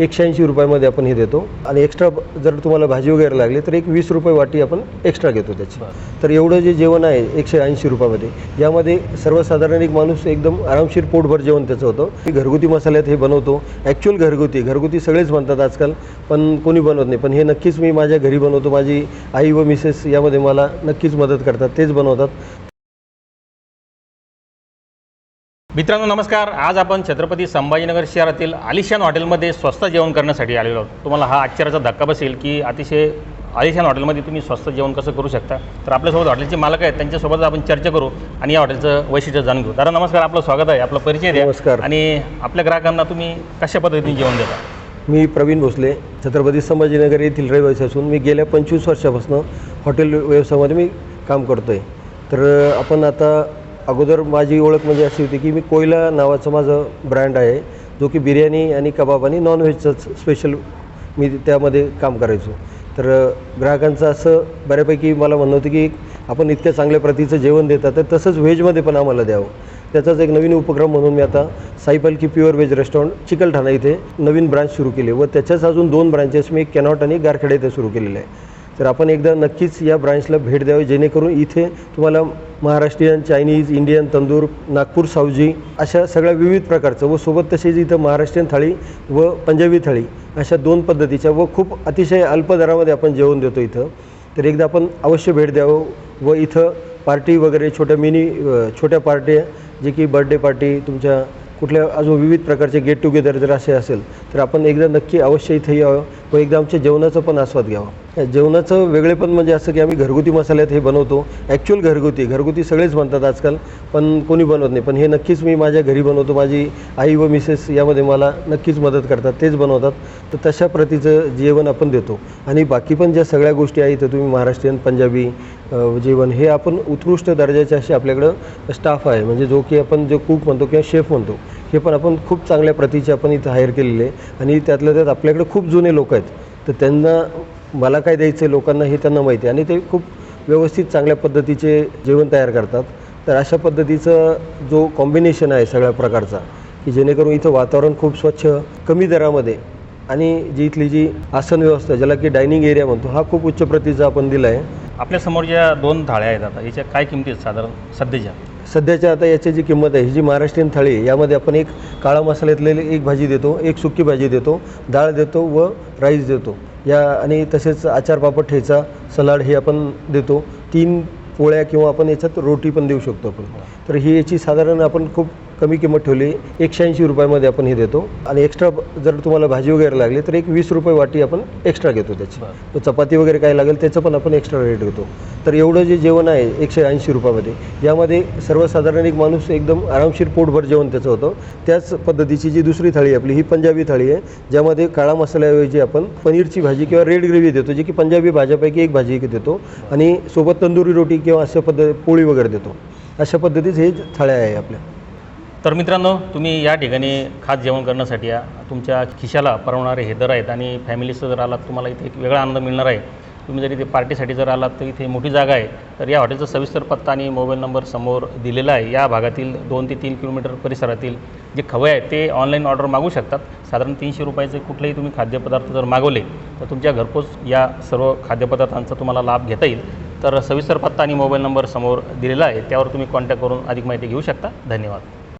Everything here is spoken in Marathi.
एकशे ऐंशी रुपयामध्ये आपण हे देतो. आणि एक्स्ट्रा जर तुम्हाला भाजी वगैरे लागली तर एक वीस रुपये वाटी आपण एक्स्ट्रा घेतो त्याची. तर एवढं जे जेवण आहे एकशे ऐंशी रुपयामध्ये यामध्ये सर्वसाधारण एक माणूस एकदम आरामशीर पोटभर जेवण त्याचं होतं. मी घरगुती मसाल्यात हे बनवतो. ॲक्च्युअल घरगुती घरगुती सगळेच बनतात आजकाल पण कोणी बनवत नाही. पण हे नक्कीच मी माझ्या घरी बनवतो. माझी आई व मिसेस यामध्ये मला नक्कीच मदत करतात तेच बनवतात. मित्रांनो नमस्कार. आज आपण छत्रपती संभाजीनगर शहरातील आलिशान हॉटेलमध्ये स्वस्त जेवण करण्यासाठी आलेलो आहोत. तुम्हाला हा आश्चर्याचा धक्का बसेल की अतिशय आलिशान हॉटेलमध्ये तुम्ही स्वस्त जेवण कसं करू शकता? तर आपल्यासोबत हॉटेलचे मालक आहेत. त्यांच्यासोबत आपण चर्चा करू आणि या हॉटेलचं वैशिष्ट्य जाणून घेऊ. दादा नमस्कार. आपलं स्वागत आहे. आपला परिचय द्या. नमस्कार. आणि आपल्या ग्राहकांना तुम्ही कशा पद्धतीने जेवण देता? मी प्रवीण भोसले छत्रपती संभाजीनगर येथील रहिवासी असून मी गेल्या पंचवीस वर्षापासून हॉटेल व्यवसायामध्ये मी काम करतो आहे तर आपण आता अगोदर माझी ओळख म्हणजे अशी होती की मी कोयला नावाचं माझं ब्रँड आहे जो की बिर्याणी आणि कबाब आणि नॉनव्हेजचंच स्पेशल मी त्यामध्ये काम करायचो. तर ग्राहकांचं असं बऱ्यापैकी मला म्हणणं होतं की आपण इतक्या चांगल्या प्रतीचं जेवण देतात तर तसंच व्हेजमध्ये पण आम्हाला द्यावं. त्याचाच एक नवीन उपक्रम म्हणून मी आता Saipalki pure veg restaurant Chikalthana इथे नवीन ब्रांच सुरू केली व त्याच्याच अजून दोन ब्रांचेस मी कॅनॉट आणि गारखेडा इथे सुरू केलेले आहे. तर आपण एकदा नक्कीच या ब्रांचला भेट द्यावी जेणेकरून इथे तुम्हाला महाराष्ट्रीयन चायनीज इंडियन तंदूर नागपूर सावजी अशा सगळ्या विविध प्रकारचं व सोबत तसेच इथं महाराष्ट्रीयन थाळी व पंजाबी थाळी अशा दोन पद्धतीच्या व खूप अतिशय अल्प दरामध्ये आपण जेवण देतो इथं. तर एकदा आपण अवश्य भेट द्यावं व इथं पार्टी वगैरे छोट्या मिनी छोट्या पार्ट्या जे की बर्थडे पार्टी तुमच्या कुठल्या अजून विविध प्रकारचे गेट टुगेदर जर असे असेल तर आपण एकदा नक्की अवश्य इथे यावं. व एकदा आमच्या जेवणाचा पण आस्वाद घ्यावा. जेवणाचं जेवणाचं वेगळेपण म्हणजे असं की आम्ही घरगुती मसाल्यात हे बनवतो. ॲक्च्युअल घरगुती घरगुती सगळेच बनतात आजकाल पण कोणी बनवत नाही. पण हे नक्कीच मी माझ्या घरी बनवतो. माझी आई व मिसेस यामध्ये मला नक्कीच मदत करतात. तेच बनवतात. तर तशा प्रतीचं जेवण आपण देतो. आणि बाकी पण ज्या सगळ्या गोष्टी आहेत तर तुम्ही महाराष्ट्रीयन पंजाबी जेवण हे आपण उत्कृष्ट दर्जाचे असे आपल्याकडं स्टाफ आहे. म्हणजे जो की आपण जो कूक म्हणतो किंवा शेफ म्हणतो. हे पण आपण खूप चांगल्या प्रतीचे आपण इथं हायर केलेले आहे. आणि त्यातल्या त्यात आपल्याकडे खूप जुने लोक आहेत. तर त्यांना मला काय द्यायचं आहे लोकांना हे त्यांना माहिती आहे. आणि ते खूप व्यवस्थित चांगल्या पद्धतीचे जेवण तयार करतात. तर अशा पद्धतीचं जो कॉम्बिनेशन आहे सगळ्या प्रकारचा की जेणेकरून इथं वातावरण खूप स्वच्छ कमी दरामध्ये आणि जी इथली जी आसन व्यवस्था ज्याला की डायनिंग एरिया म्हणतो हा खूप उच्च प्रतीचा आपण दिला आहे आपल्यासमोर ज्या दोन थाळ्या आहेत आता याच्या काय किमती आहेत साधारण सध्याच्या? सध्याच्या आता याची जी किंमत आहे ही जी महाराष्ट्रीयन थाळी यामध्ये आपण एक काळा मसाल्यातलेली एक भाजी देतो एक सुकी भाजी देतो डाळ देतो व राईस देतो. या आणि तसेच आचार पापड ठेचा सलाड हे आपण देतो. तीन पोळ्या किंवा आपण याच्यात रोटी पण देऊ शकतो आपण. तर ही याची साधारण आपण खूप कमी किंमत ठेवली एकशे ऐंशी रुपयामध्ये आपण हे देतो. आणि एक्स्ट्रा जर तुम्हाला भाजी वगैरे लागली तर एक वीस रुपये वाटी आपण एक्स्ट्रा घेतो त्याची. तर चपाती वगैरे काय लागेल त्याचं पण आपण एक्स्ट्रा रेट घेतो. तर एवढं जे जेवण आहे एकशे ऐंशी रुपयामध्ये यामध्ये सर्वसाधारण एक माणूस एकदम आरामशीर पोटभर जेवण त्याचं होतं. त्याच पद्धतीची जी दुसरी थाळी आपली ही पंजाबी थाळी आहे ज्यामध्ये काळा मसाल्याऐवजी आपण पनीरची भाजी किंवा रेड ग्रेव्ही देतो जी की पंजाबी भाज्यापैकी एक भाजी देतो. आणि सोबत तंदुरी रोटी किंवा अशा पद्धती पोळी वगैरे देतो. अशा पद्धतीचे हे थाळ्या आहे आपल्या. तर मित्रांनो तुम्ही या ठिकाणी खास जेवण करण्यासाठी या. तुमच्या खिशाला परवणारे हे दर आहेत आणि फॅमिलीचं जर आलात तुम्हाला इथे एक वेगळा आनंद मिळणार आहे. तुम्ही जर इथे पार्टीसाठी जर आलात तर इथे मोठी जागा आहे. तर या हॉटेलचा सविस्तर पत्ता आणि मोबाईल नंबर समोर दिलेला आहे. या भागातील दोन ते तीन किलोमीटर परिसरातील जे खवे आहेत ते ऑनलाईन ऑर्डर मागू शकतात. साधारण तीनशे रुपयाचे कुठलेही तुम्ही खाद्यपदार्थ जर मागवले तर तुमच्या घरपोच या सर्व खाद्यपदार्थांचा तुम्हाला लाभ घेता येईल. तर सविस्तर पत्ता आणि मोबाईल नंबर समोर दिलेला आहे. त्यावर तुम्ही कॉन्टॅक्ट करून अधिक माहिती घेऊ शकता. धन्यवाद.